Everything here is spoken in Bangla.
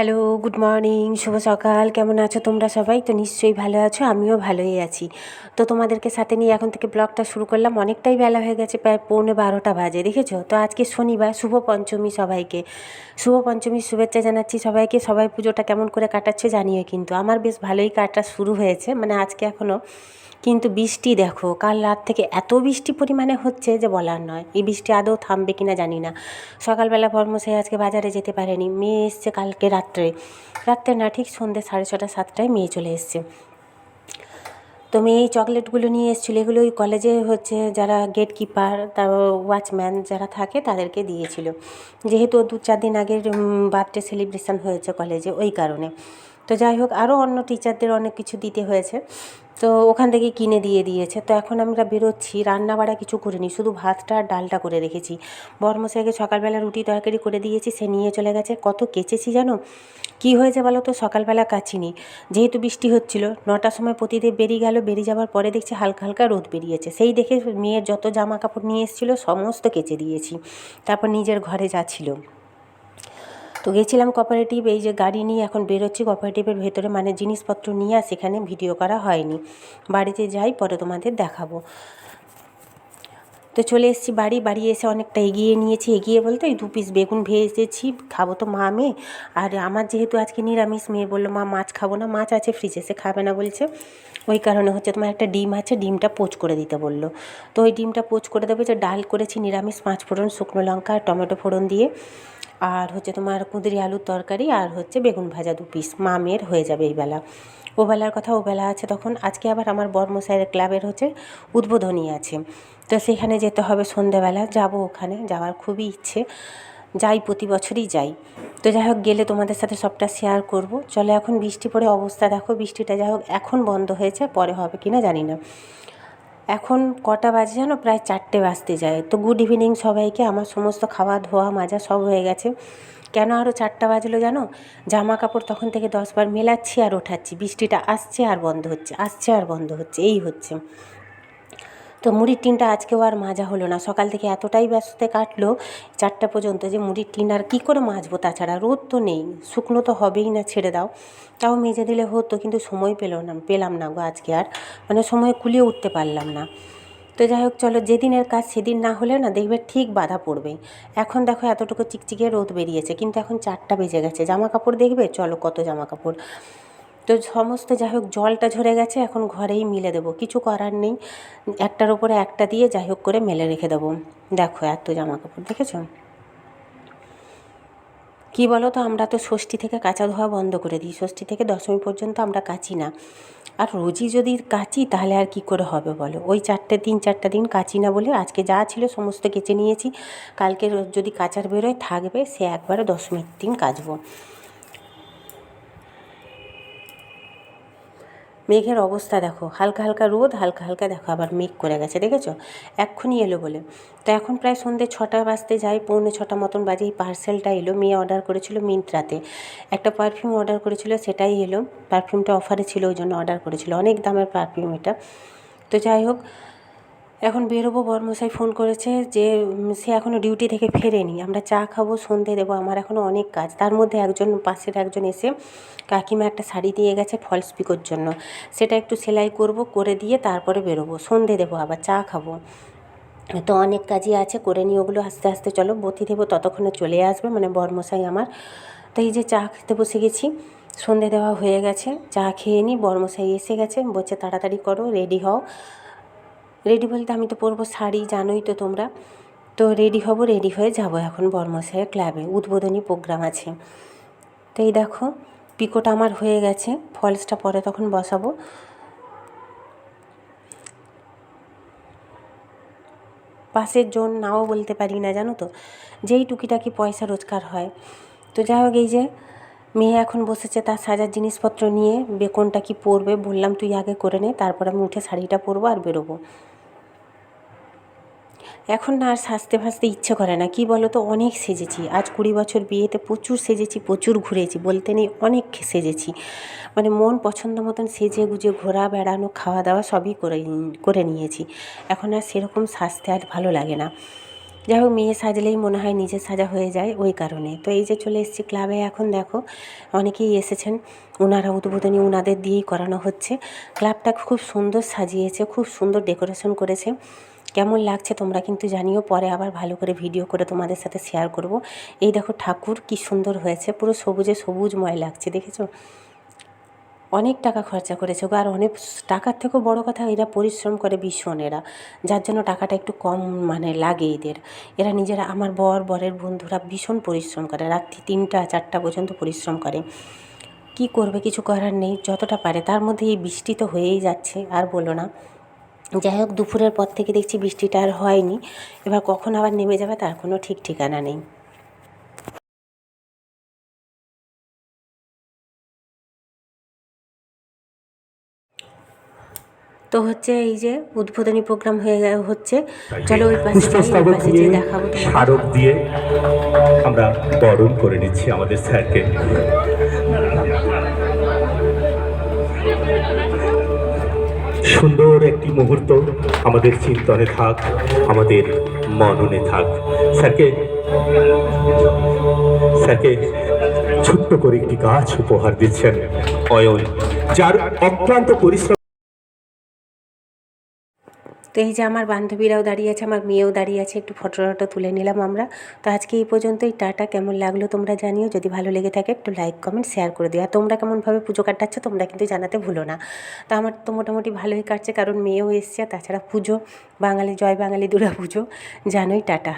হ্যালো, গুড মর্নিং, শুভ সকাল। কেমন আছো তোমরা সবাই? তো নিশ্চয়ই ভালো আছো, আমিও ভালোই আছি। তো তোমাদেরকে সাথে নিয়ে এখন থেকে ব্লগটা শুরু করলাম। অনেকটাই বেলা হয়ে গেছে, প্রায় পৌনে বারোটা বাজে, দেখেছ? তো আজকে শনিবার, শুভ পঞ্চমী সবাইকে। শুভ পঞ্চমীর শুভেচ্ছা জানাচ্ছি সবাইকে। সবাই পুজোটা কেমন করে কাটাচ্ছে জানিও কিন্তু। আমার বেশ ভালোই কাটা শুরু হয়েছে। মানে আজকে এখনও কিন্তু বৃষ্টি দেখো, কাল রাত থেকে এত বৃষ্টি পরিমাণে হচ্ছে যে বলার নয়। এই বৃষ্টি আদৌ থামবে কিনা জানি না। সকালবেলা বর্মশাই আজকে বাজারে যেতে পারেনি। মেয়ে এসছে কালকে রাত্রে। রাত্রে না, ঠিক সন্ধ্যে সাড়ে ছটা, সাতটায় মেয়ে চলে এসছে। তো মেয়ে এই চকলেটগুলো নিয়ে এসেছিল, এগুলো ওই কলেজে হচ্ছে যারা গেট কিপার তারপর ওয়াচম্যান যারা থাকে, তাদেরকে দিয়েছিল। যেহেতু দু চার দিন আগের বার্থডে সেলিব্রেশন হয়েছে কলেজে, ওই কারণে। তো যাই হোক আরও অন্য টিচারদের অনেক কিছু দিতে হয়েছে। তো ওখান থেকে কিনে দিয়ে দিয়েছে। তো এখন আমরা বেরোচ্ছি রান্না বাড়া কিছু করিনি, শুধু ভাতটা আর ডালটা করে রেখেছি। বর্মশাইকে সকালবেলা রুটি তরকারি করে দিয়েছি, সে নিয়ে চলে গেছে। কত কেচেছি জানো? কী হয়েছে বলো তো? সকালবেলা কাচিনি। যেহেতু বৃষ্টি হচ্ছিল, নটার সময় প্রতিদেব বেরিয়ে গেল, বেরিয়ে যাওয়ার পরে দেখছি হালকা হালকা রোদ বেরিয়েছে। সেই দেখে মেয়ের যত জামা কাপড় নিয়ে এসেছিল, সমস্ত কেচে দিয়েছি। তারপর নিজের ঘরে যা ছিল। তো গেছিলাম কোঅপারেটিভ এই যে গাড়ি নিয়ে এখন বেরোচ্ছি কোঅপারেটিভের ভেতরে মানে জিনিসপত্র নিয়ে আর সেখানে ভিডিও করা হয়নি। বাড়িতে যাই, পরে তোমাদের দেখাবো। তো চলে এসেছি বাড়ি বাড়ি এসে অনেকটা এগিয়ে নিয়েছি। এগিয়ে বলতে দু পিস বেগুন ভেজেছি, খাব তো মা মেয়ে। আর আমার যেহেতু আজকে নিরামিষ, মেয়ে বলল, মা, মাছ খাব না, মাছ আছে ফ্রিজে সে খাবে না, বলছে। ওই কারণে হচ্ছে তোমার একটা ডিম আছে, ডিমটা পোচ করে দিতে বলল। তো ওই ডিমটা পোচ করে দেবে, যে ডাল করেছি নিরামিষ পাঁচ ফোড়ন শুকনো লঙ্কা আর টমেটো ফোড়ন দিয়ে। আর হচ্ছে তোমার কুঁদরি আলুর তরকারি আর হচ্ছে বেগুন ভাজা দু পিস মামের হয়ে যাবে এই বেলা। ও বেলার কথা ও বেলা আছে তখন। আজকে আবার আমার বর্মশাইয়ের ক্লাবের হচ্ছে উদ্বোধনী আছে। তো সেখানে যেতে হবে সন্ধেবেলা। যাব ওখানে। যাওয়ার খুবই ইচ্ছে। যাই, প্রতি বছরই যাই। তো যাই হোক, গেলে তোমাদের সাথে সবটা শেয়ার করব। চলো এখন বৃষ্টি পড়ে অবস্থা দেখো। বৃষ্টিটা যাই হোক এখন বন্ধ হয়েছে, পরে হবে কি না জানি না। এখন কটা বাজে জানো? প্রায় চারটে বাজতে যায়। তো গুড ইভিনিং সবাইকে। আমার সমস্ত খাওয়া, ধোয়া, মাজা সব হয়ে গেছে। কেন আরও চারটা বাজলো জানো? জামা কাপড় তখন থেকে দশবার মেলাচ্ছি আর ওঠাচ্ছি। বৃষ্টিটা আসছে আর বন্ধ হচ্ছে। আসছে আর বন্ধ হচ্ছে। এই হচ্ছে। তো মুড়ির টিনটা আজকেও আর মাজা হলো না। সকাল থেকে এতটাই ব্যস্ততে কাটলো, চারটা পর্যন্ত যে মুড়ির টিন আর কী করে মাজবো তাছাড়া রোদ তো নেই, শুকনো তো হবেই না, ছেড়ে দাও। তাও মেজে দিলে হতো কিন্তু সময় পেল না, পেলাম না গো আজকে আর। মানে সময় কুলিয়ে উঠতে পারলাম না। তো যাই হোক, চলো যেদিনের কাজ সেদিন না হলে না দেখবে ঠিক বাধা পড়বে এখন দেখো এতটুকু চিকচিকে রোদ বেরিয়েছে, কিন্তু এখন চারটা বেজে গেছে। জামা কাপড় দেখবে? চলো কত জামা কাপড়। তো সমস্ত যাই হোক, জলটা ঝরে গেছে, এখন ঘরেই মিলে দেবো। কিছু করার নেই। একটার ওপরে একটা দিয়ে যাই হোক করে মেলে রেখে দেবো। দেখো, এত জামা কাপড় দেখেছ? কী বলো তো আমরা তো ষষ্ঠী থেকে কাঁচা ধোয়া বন্ধ করে দিই। ষষ্ঠী থেকে দশমী পর্যন্ত আমরা কাচি না। আর রোজই যদি কাচি, তাহলে আর কি করে হবে বলো? ওই চারটে দিন, চারটা দিন কাচি না বলে আজকে যা ছিল সমস্ত কেচে নিয়েছি। কালকে যদি কাচার বেরোয়, থাকবে, সে একবারে দশমীর দিন কাচবো। মেঘের অবস্থা দেখো, হালকা হালকা রোদ, হালকা হালকা দেখো আবার মেঘ করে গেছে, দেখেছ? এক্ষুনি এলো বলে। তো এখন প্রায় সন্ধ্যে ছটা বাজতে যাই পৌনে ছটা মতন বাজে এই পার্সেলটা এলো, মেয়ে অর্ডার করেছিল মিন্ত্রাতে একটা পারফিউম অর্ডার করেছিল, সেটাই এলো। পারফিউমটা অফারে ছিল, ওই জন্য অর্ডার করেছিল। অনেক দামের পারফিউম এটা। তো যাই হোক এখন বেরোবো, বরমশাই ফোন করেছে যে সে এখনও ডিউটি থেকে ফেরেনি। আমরা চা খাব, সন্ধে দেবো, আমার এখনও অনেক কাজ। তার মধ্যে একজন, পাশের একজন এসে কাকিমা একটা শাড়ি দিয়ে গেছে ফলস পিকোর জন্য। সেটা একটু সেলাই করব, করে দিয়ে তারপরে বেরোবো। সন্ধে দেবো, আবার চা খাব। তো অনেক কাজই আছে, করে নিয়ে ওগুলো আস্তে আস্তে চলো, বতি দেবো, ততক্ষণে চলে আসবে মানে বরমশাই আমার। তো এই যে চা খেতে বসে গেছি, সন্ধে দেওয়া হয়ে গেছে, চা খেয়ে নিই বরমশাই এসে গেছে, বলছে তাড়াতাড়ি করো রেডি হও। রেডি বলতে আমি তো পরবো শাড়ি, জানোই তো তোমরা। তো রেডি হব, রেডি হয়ে যাব এখন বর্মশাইয়ের ক্লাবে উদ্বোধনী প্রোগ্রাম আছে। তো এই দেখো, পিকোটা আমার হয়ে গেছে ফলসটা পরে তখন বসাবো। পাশের জন নাও বলতে পারি না, জানো তো? যেই টুকিটাকি পয়সা রোজগার হয়। তো যাই হোক, এই যে মেয়ে এখন বসেছে তার সাজার জিনিসপত্র নিয়ে, বেকনটা কি পরবে বললাম তুই আগে করে নে, তারপর আমি উঠে শাড়িটা পরবো আর বেরোবো। এখন না আর সাজতে ফাজতে ইচ্ছে করে না, কি বলো তো অনেক সেজেছি। আজ কুড়ি বছর বিয়েতে প্রচুর সেজেছি, প্রচুর ঘুরেছি, বলতে নেই অনেক সেজেছি। মানে মন পছন্দ মতন সেজে গুজে ঘোরা, বেড়ানো, খাওয়া দাওয়া সবই করে করে নিয়েছি। এখন আর সেরকম সাজতে আর ভালো লাগে না। যাই হোক মেয়ে সাজলেই মনে হয় নিজে সাজা হয়ে যায় ওই কারণে। তো এই যে চলে এসেছি ক্লাবে, এখন দেখো অনেকেই এসেছেন। ওনারা উদ্বোধনী ওনাদের দিয়েই করানো হচ্ছে। ক্লাবটা খুব সুন্দর সাজিয়েছে, খুব সুন্দর ডেকোরেশন করেছে। কেমন লাগছে তোমরা কিন্তু জানিও, পরে আবার ভালো করে ভিডিও করে তোমাদের সাথে শেয়ার করব। এই দেখো ঠাকুর কি সুন্দর হয়েছে, পুরো সবুজে সবুজময় লাগছে, দেখেছ? অনেক টাকা খরচা করেছে গো। আর অনেক টাকার থেকেও বড় কথা, এরা পরিশ্রম করে ভীষণ এরা। যার জন্য টাকাটা একটু কম মানে লাগে এদের। এরা নিজেরা, আমার বর, বরের বন্ধুরা ভীষণ পরিশ্রম করে। রাত্রি তিনটা, চারটা পর্যন্ত পরিশ্রম করে। কি করবে, কিছু করার নেই, যতটা পারে। তার মধ্যে এই বৃষ্টি তো হয়েই যাচ্ছে, আর বলো না। যাই হোক, দুপুরের পর থেকে দেখছি বৃষ্টিটা আর হয়নি। এবার কখন আবার নেমে যাবে, তার কোনো ঠিক ঠিকানা নেই। তো হচ্ছে এই যে উদ্বোধনী প্রোগ্রাম হয়ে হচ্ছে। চলো ওই পাশে পাশে দেখাবো স্মারক দিয়ে আমরা বরণ করে নিচ্ছি আমাদের স্যারকে। সুন্দর একটি মুহূর্ত আমাদের চিন্তনে থাক আমাদের মননে থাক। স্যারকে স্যারকে ছোট্ট করে একটি গাছ উপহার দিচ্ছেন অয়ন যার অক্লান্ত পরিশ্রম তো এই যে আমার বান্ধবীরাও দাঁড়িয়ে আছে, আমার মেয়েও দাঁড়িয়ে আছে, একটু ফটো টটো তুলে নিলাম আমরা। তো আজকে এই পর্যন্তই, টাটা, কেমন লাগল তোমরা জানিও। যদি ভালো লেগে থাকে, একটু লাইক কমেন্ট শেয়ার করে দিও। আর তোমরা কেমনভাবে পুজো কাটাচ্ছ, তোমরা কিন্তু জানাতে ভুলো না। তো আমার তো মোটামুটি ভালোই কাটছে, কারণ মেয়েও এসছে তাছাড়া পুজো, বাঙালি, জয় বাঙালি দুর্গা পুজো। জানোই, টাটা।